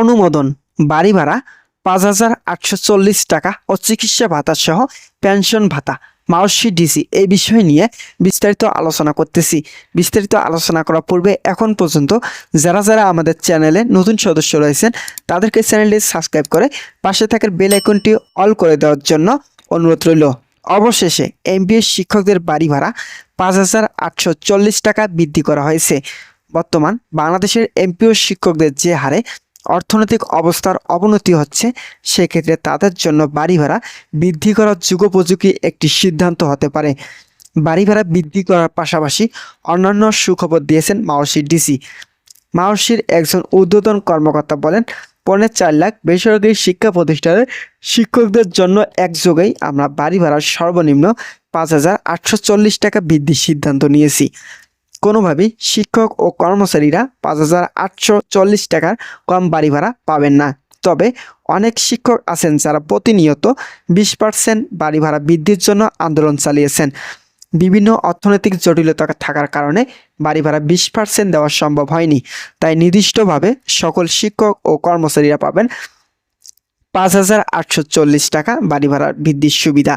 অনুমোদন। বাড়ি ভাড়া পাঁচ হাজার আটশো চল্লিশ টাকা ও চিকিৎসা ভাতা সহ পেনশন ভাতা। মাউসি ডিসি, এই বিষয় নিয়ে বিস্তারিত আলোচনা করতেছি। বিস্তারিত আলোচনা করার পূর্বে এখন পর্যন্ত যারা যারা আমাদের চ্যানেলে নতুন সদস্য রয়েছেন, তাদেরকে চ্যানেলটি সাবস্ক্রাইব করে পাশে থাকার বেল আইকনটি অল করে দেওয়ার জন্য অনুরোধ রইল। অবশেষে এমবিএস শিক্ষকদের বাড়ি ভাড়া পাঁচ হাজার আটশো চল্লিশ টাকা বৃদ্ধি করা হয়েছে। বর্তমান বাংলাদেশের এমপিও শিক্ষকদের যে হারে অর্থনৈতিক অবস্থার অবনতি হচ্ছে, সেক্ষেত্রে তাদের জন্য বাড়ি ভাড়া বৃদ্ধি করার যুগোপযোগী একটি সিদ্ধান্ত হতে পারে। বাড়ি ভাড়া বৃদ্ধি করার পাশাপাশি অন্যান্য সুখবর দিয়েছেন মাওসি ডিসি। মাওসির একজন ঊর্ধ্বতন কর্মকর্তা বলেন, পৌনে চার লাখ বেসরকারি শিক্ষা প্রতিষ্ঠানের শিক্ষকদের জন্য একযোগেই আমরা বাড়ি ভাড়ার সর্বনিম্ন পাঁচ হাজার আটশো চল্লিশ টাকা বৃদ্ধির সিদ্ধান্ত নিয়েছি। কোনোভাবেই শিক্ষক ও কর্মচারীরা পাঁচ হাজার আটশো চল্লিশ টাকার কম বাড়ি ভাড়া পাবেন না। তবে অনেক শিক্ষক আছেন যারা প্রতিনিয়ত বিশ পার্সেন্ট বাড়ি ভাড়া বৃদ্ধির জন্য আন্দোলন চালিয়েছেন। বিভিন্ন অর্থনৈতিক জটিলতা থাকার কারণে বাড়ি ভাড়া বিশ পার্সেন্ট দেওয়া সম্ভব হয়নি। তাই নির্দিষ্টভাবে সকল শিক্ষক ও কর্মচারীরা পাবেন পাঁচ হাজার আটশো চল্লিশ টাকা বাড়ি ভাড়া বৃদ্ধির সুবিধা।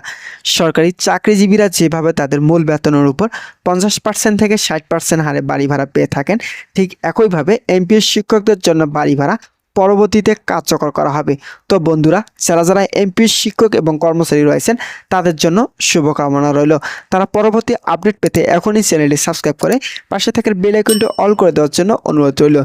সরকারি চাকরিজীবীরা যেভাবে তাদের মূল বেতনের উপর পঞ্চাশ পার্সেন্ট থেকে ষাট পার্সেন্ট হারে বাড়ি ভাড়া পেয়ে থাকেন, ঠিক একইভাবে এমপিএস শিক্ষকদের জন্য বাড়ি ভাড়া পরবর্তীতে কার্যকর করা হবে। তো বন্ধুরা, যারা যারা এমপিএস শিক্ষক এবং কর্মচারী রয়েছেন, তাদের জন্য শুভকামনা রইল। তারা পরবর্তী আপডেট পেতে এখনই চ্যানেলটি সাবস্ক্রাইব করে পাশে থাকার বেল আইকনটি অল করে দেওয়ার জন্য অনুরোধ রইল।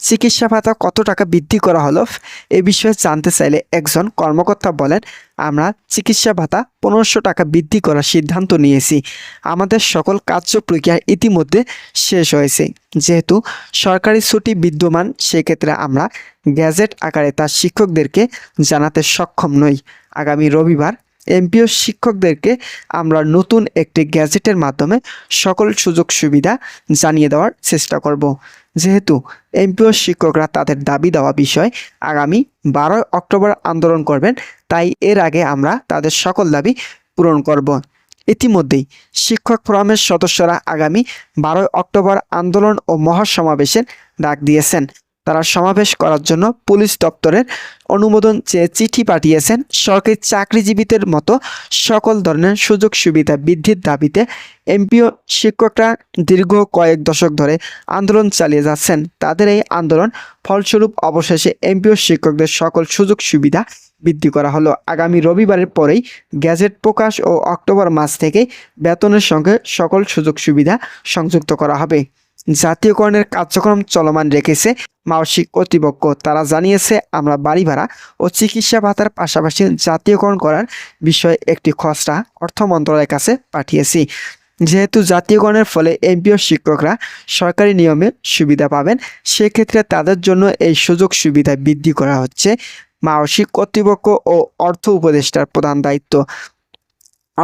চিকিৎসা ভাতা কত টাকা বৃদ্ধি করা হলো, এ বিষয়ে জানতে চাইলে একজন কর্মকর্তা বলেন, আমরা চিকিৎসা ভাতা পনেরোশো টাকা বৃদ্ধি করার সিদ্ধান্ত নিয়েছি। আমাদের সকল কার্য প্রক্রিয়া ইতিমধ্যে শেষ হয়েছে। যেহেতু সরকারি ছুটি বিদ্যমান, সেক্ষেত্রে আমরা গ্যাজেট আকারে তার শিক্ষকদেরকে জানাতে সক্ষম নই। আগামী রবিবার এমপিও শিক্ষকদেরকে আমরা নতুন একটি গ্যাজেটের মাধ্যমে সকল সুযোগ সুবিধা জানিয়ে দেওয়ার চেষ্টা করব। যেহেতু এমপিও শিক্ষকরা তাদের দাবি দেওয়া বিষয় আগামী বারোই অক্টোবর আন্দোলন করবেন, তাই এর আগে আমরা তাদের সকল দাবি পূরণ করব। ইতিমধ্যেই শিক্ষক ফোরামের সদস্যরা আগামী বারোই অক্টোবর আন্দোলন ও মহাসমাবেশের ডাক দিয়েছেন। তারা সমাবেশ করার জন্য পুলিশ দপ্তরের অনুমোদন চেয়ে চিঠি পাঠিয়েছেন সরকারি চাকরিজীবীদের মতো সকল ধরনের সুযোগ সুবিধা বৃদ্ধির দাবিতে এমপিও শিক্ষকরা দীর্ঘ কয়েক দশক ধরে আন্দোলন চালিয়ে যাচ্ছেন। তাদের এই আন্দোলন ফলস্বরূপ অবশেষে এমপিও শিক্ষকদের সকল সুযোগ সুবিধা বৃদ্ধি করা হলো। আগামী রবিবারের পরেই গ্যাজেট প্রকাশ ও অক্টোবর মাস থেকে বেতনের সঙ্গে সকল সুযোগ সুবিধা সংযুক্ত করা হবে। জাতীয়করণের কার্যক্রম চলমান রেখেছে মানসিক কর্তৃপক্ষ। তারা জানিয়েছে, আমরা বাড়ি ভাড়া ও চিকিৎসা ভাতার পাশাপাশি জাতীয়করণ করার বিষয়ে একটি খসড়া অর্থ মন্ত্রণালয়ের কাছে পাঠিয়েছি। যেহেতু জাতীয়করণের ফলে এমপিও শিক্ষকরা সরকারি নিয়মে সুবিধা পাবেন, সেক্ষেত্রে তাদের জন্য এই সুযোগ সুবিধা বৃদ্ধি করা হচ্ছে। মানসিক কর্তৃপক্ষ ও অর্থ উপদেষ্টার প্রধান দায়িত্ব।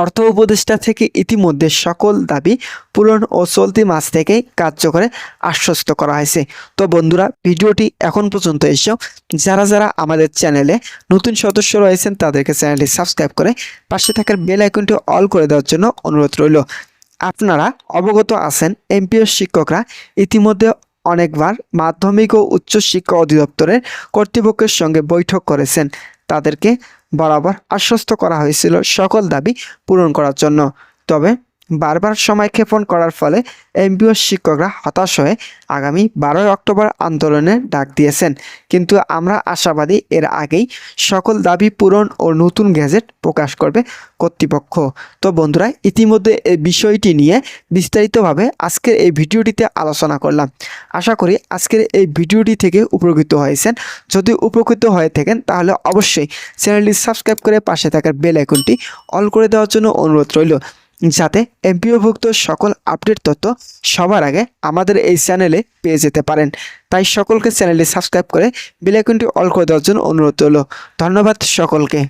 অর্থ উপদেষ্টা থেকে ইতিমধ্যে সকল দাবি পূরণ ও চলতি মাস থেকেই কার্যকরে আশ্বস্ত করা হয়েছে। তো বন্ধুরা, ভিডিওটি এখন পর্যন্ত এসেও যারা যারা আমাদের চ্যানেলে নতুন সদস্য রয়েছেন, তাদেরকে চ্যানেলটি সাবস্ক্রাইব করে পাশে থাকার বেল আইকনটি অল করে দেওয়ার জন্য অনুরোধ রইল। আপনারা অবগত আছেন, এমপিএস শিক্ষকরা ইতিমধ্যে অনেকবার মাধ্যমিক ও উচ্চ শিক্ষা অধিদপ্তরের কর্তৃপক্ষের সঙ্গে বৈঠক করেছেন। তাদেরকে বরাবর আশ্বস্ত করা হয়েছিল সকল দাবি পূরণ করার জন্য। তবে বারবার সময় ক্ষেপণ করার ফলে এমপিও শিক্ষকরা হতাশ হয়ে আগামী বারোই অক্টোবর আন্দোলনের ডাক দিয়েছেন। কিন্তু আমরা আশাবাদী এর আগেই সকল দাবি পূরণ ও নতুন গ্যাজেট প্রকাশ করবে কর্তৃপক্ষ। তো বন্ধুরা, ইতিমধ্যে এই বিষয়টি নিয়ে বিস্তারিতভাবে আজকের এই ভিডিওটিতে আলোচনা করলাম। আশা করি আজকের এই ভিডিওটি থেকে উপকৃত হয়েছেন। যদি উপকৃত হয়ে থাকেন, তাহলে অবশ্যই চ্যানেলটি সাবস্ক্রাইব করে পাশে থাকার বেল আইকনটি অল করে দেওয়ার জন্য অনুরোধ রইল। যাতে এমপিওভুক্ত সকল আপডেট তথ্য সবার আগে আমাদের এই চ্যানেলে পেয়ে যেতে পারেন। তাই সকলকে চ্যানেলটি সাবস্ক্রাইব করে বেলাইকনটি অল করে দেওয়ার জন্য অনুরোধ রইল। ধন্যবাদ সকলকে।